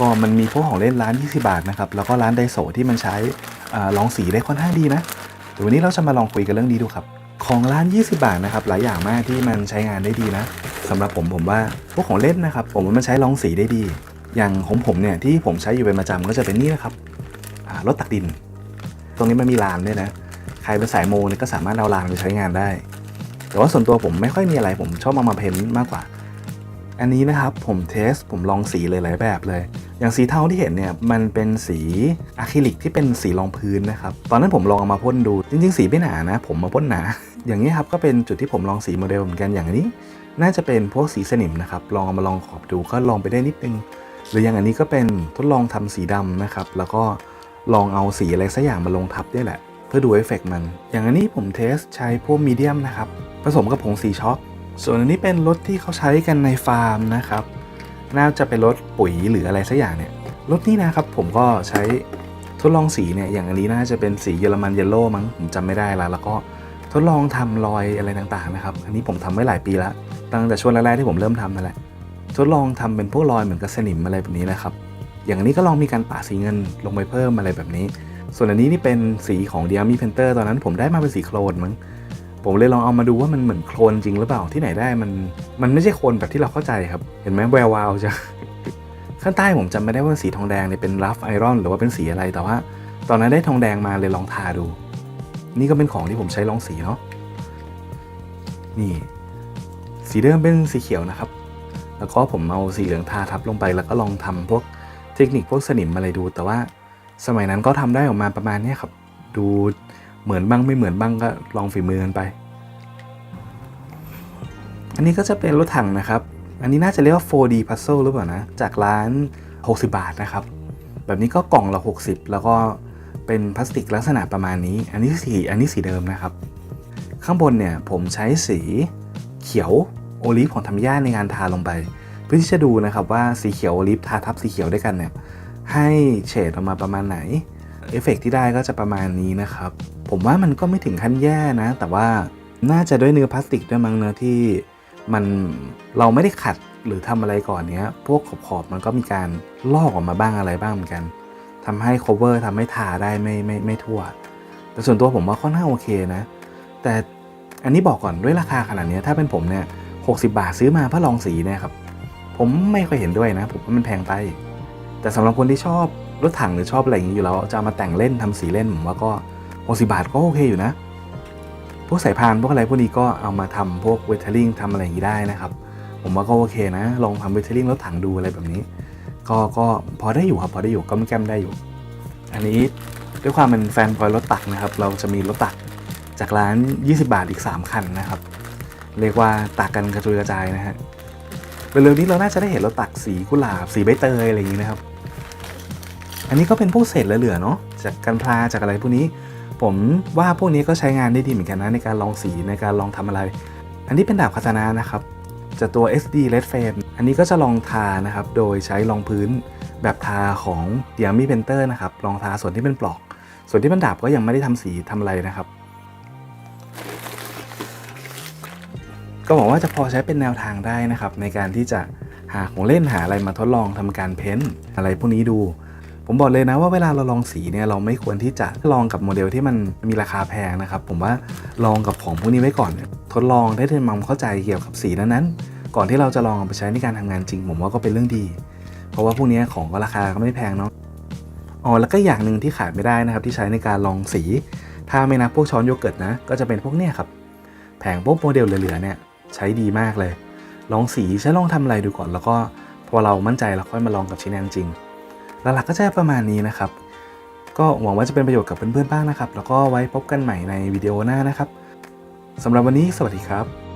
ก็มันมีพวกของเล่นร้าน 20 บาทนะครับแล้วก็ร้านไดโซที่มันใช้ลองสีได้ค่อนข้างดีนะเดี๋ยววันนี้เราจะมาลองคุยกันเรื่องนี้ดูครับ ของร้าน 20 บาทนะครับหลายอย่างมากที่มันใช้งานได้ดีนะสำหรับผมผมว่าพวกของเล่นนะครับ ผมว่ามันใช้ลองสีได้ดี อย่างของผมเนี่ยที่ผมใช้อยู่เป็นประจำก็จะเป็นนี่นะครับรถตักดิน ตรงนี้มันมีรางด้วยนะใครเป็นสายโมเนี่ยก็สามารถเอารางไปใช้งานได้ แต่ว่าส่วนตัวผมไม่ค่อยมีอะไรผมชอบเอามาเพ้นมากกว่า อันนี้นะครับผมเทสผมลองสีเลยหลายแบบเลย อย่างสีเทาที่เห็นเนี่ยมันเป็นสีอะคริลิกที่เป็นสีรองพื้นนะครับ ตอนนั้นผมลองเอามาพ่นดู จริง ๆ สีไม่หนานะ ผมมาพ่นหนา อย่างนี้ครับก็เป็นจุดที่ผมลองสีโมเดลเหมือนกันอย่างนี้ น่าจะเป็นพวกสีสนิมนะครับ ลองเอามาลองขอบดูก็ลองไปได้นิดนึง หรืออย่างอันนี้ก็เป็นทดลองทำสีดำนะครับ แล้วก็ลองเอาสีอะไรสักอย่างมาลงทับด้วยแหละ เพื่อดูเอฟเฟกต์มัน อย่างอันนี้ผมเทสใช้พวกมีเดียมนะครับ ผสมกับผงสีช็อกส่วนอันนี้เป็นรถที่เขาใช้กันในฟาร์มนะครับ น่าจะเป็นรถปุ๋ยหรืออะไรสักอย่างเนี่ยรถนี้นะครับผมก็ใช้ทดลองสีเนี่ยอย่างอันนี้น่าจะเป็นสีเยอรมันเยลโล่มั้งผมจำไม่ได้ละแล้วก็ทดลองทำรอยอะไรต่างๆนะครับ อันนี้ผมทำไว้หลายปีแล้ว ตั้งแต่ช่วงแรกๆที่ผมเริ่มทำนั่นแหละ ทดลองทำเป็นพวกรอยเหมือนกับสนิมอะไรแบบนี้นะครับ อย่างอันนี้ก็ลองมีการปะสีเงินลงไปเพิ่มอะไรแบบนี้ ส่วนอันนี้นี่เป็นสีของ d i a m i Painter ตอนนั้นผมได้มาเป็นสีโคลนมั้ง ผมเลยลองเอามาดูว่ามันเหมือนโคลนจริงหรือเปล่าที่ไหนได้มันมันไม่ใช่โคลนแบบที่เราเข้าใจครับ เห็นไหมแวววาวจะข้างใต้ผมจำไม่ได้ว่าสีทองแดงเนี่ยเป็นรัฟไอรอนหรือว่าเป็นสีอะไรแต่ว่า ตอนนั้นได้ทองแดงมาเลยลองทาดู นี่ก็เป็นของที่ผมใช้ลองสีเนาะนี่ สีเดิมเป็นสีเขียวนะครับ แล้วก็ผมเอาสีเหลืองทาทับลงไปแล้วก็ลองทำพวกเทคนิคพวกสนิมอะไรดู แต่ว่าสมัยนั้นก็ทำได้ออกมาประมาณนี้ครับ ดู เหมือนบ้างไม่เหมือนบ้างก็ลองฝีมือกันไป อันนี้ก็จะเป็นรถถังนะครับ อันนี้น่าจะเรียกว่า 4D puzzle หรือเปล่านะ จากร้าน 60 บาทนะครับ แบบนี้ก็กล่องละ 60 แล้วก็เป็นพลาสติกลักษณะประมาณนี้ อันนี้สีอันนี้สีเดิมนะครับ ข้างบนเนี่ยผมใช้สีเขียวโอลิฟของธรรมย่าในการทาลงไป เพื่อที่จะดูนะครับว่าสีเขียวโอลิฟทาทับสีเขียวด้วยกันเนี่ยให้เฉดออกมาประมาณไหน เอฟเฟกต์ที่ได้ก็จะประมาณนี้นะครับ ผมว่ามันก็ไม่ถึงขั้นแย่นะ แต่ว่าน่าจะด้วยเนื้อพลาสติกด้วยมั้งเนื้อที่มันเราไม่ได้ขัดหรือทำอะไรก่อนเนี้ย พวกขอบๆมันก็มีการลอกออกมาบ้างอะไรบ้างเหมือนกันทำให้ cover ทำให้ทาได้ไม่ไม่ไม่ทั่ว แต่ส่วนตัวผมว่าค่อนข้างโอเคนะ แต่อันนี้บอกก่อนด้วยราคาขนาดเนี้ยถ้าเป็นผมเนี่ย60บาทซื้อมาเพื่อลองสีเนี่ยครับ ผมไม่ค่อยเห็นด้วยนะ ผมว่ามันแพงไป แต่สำหรับคนที่ชอบรถถังหรือชอบอะไรอย่างนี้อยู่แล้วจะามาแต่งเล่นทำสีเล่นผมว่าก็ 60 บาทก็โอเคอยู่นะ พวกสายพานพวกอะไรพวกนี้ก็เอามาทำพวกเวทเทอริงทำอะไรอย่างนี้ได้นะครับ ผมว่าก็โอเคนะ ลองทำเวทเทอริงรถถังดูอะไรแบบนี้ ก็ก็พอได้อยู่ครับพอได้อยู่ก็ไม่แก้มได้อยู่ อันนี้ด้วยความเป็นแฟนพอยรถตักนะครับ เราจะมีรถตักจากร้าน 20 บาทอีก 3 คันนะครับ เรียกว่าตักกันกระจุยกระจายนะฮะเร็วๆนี้เราน่าจะได้เห็นรถตักสีกุหลาบสีใบเตยอะไรอย่างนี้นะครับ อันนี้ก็เป็นพวกเศษเหลือๆเนาะจากกันพลาจากอะไรพวกนี้ ผมว่าพวกนี้ก็ใช้งานได้ดีเหมือนกันนะ ในการลองสีในการลองทำอะไร อันนี้เป็นดาบคาตานานะครับจากตัว SD Red Frame อันนี้ก็จะลองทานะครับ โดยใช้รองพื้นแบบทาของ d i a m i Painter นะครับลองทาส่วนที่เป็นปลอก ส่วนที่เป็นดาบก็ยังไม่ได้ทำสีทำอะไรนะครับ ก็หวังว่าจะพอใช้เป็นแนวทางได้นะครับ ในการที่จะหาของเล่นหาอะไรมาทดลองทำการเพ้นอะไรพวกนี้ดู ผมบอกเลยนะว่าเวลาเราลองสีเนี่ยเราไม่ควรที่จะลองกับโมเดลที่มันมีราคาแพงนะครับ ผมว่าลองกับของพวกนี้ไว้ก่อน ทดลองได้ทำความเข้าใจเกี่ยวกับสีนั้นๆก่อนที่เราจะลองเอาไปใช้ในการทำงานจริง ผมว่าก็เป็นเรื่องดี เพราะว่าพวกนี้ของก็ราคาก็ไม่แพงเนาะอ๋อแล้วก็อย่างหนึ่งที่ขาดไม่ได้นะครับ ที่ใช้ในการลองสี ถ้าไม่นับพวกช้อนโยเกิร์ตนะ ก็จะเป็นพวกเนี้ยครับ แผงพวกโมเดลเหลือๆเนี่ยใช้ดีมากเลย ลองสีใช้ลองทำอะไรดูก่อน แล้วก็พอเรามั่นใจเราค่อยมาลองกับชิ้นงานจริง หลักๆก็จะประมาณนี้นะครับ ก็หวังว่าจะเป็นประโยชน์กับเพื่อนๆบ้างนะครับ แล้วก็ไว้พบกันใหม่ในวิดีโอหน้านะครับสำหรับวันนี้สวัสดีครับ